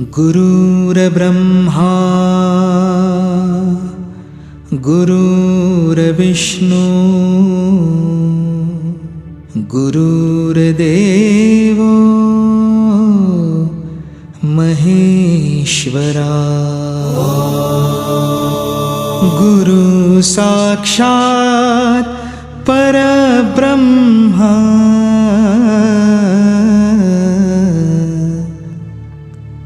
गुरुर्ब्रह्मा गुरुर्विष्णू गुरुर्देवो महेश्वरा। गुरु साक्षात् परब्रह्मा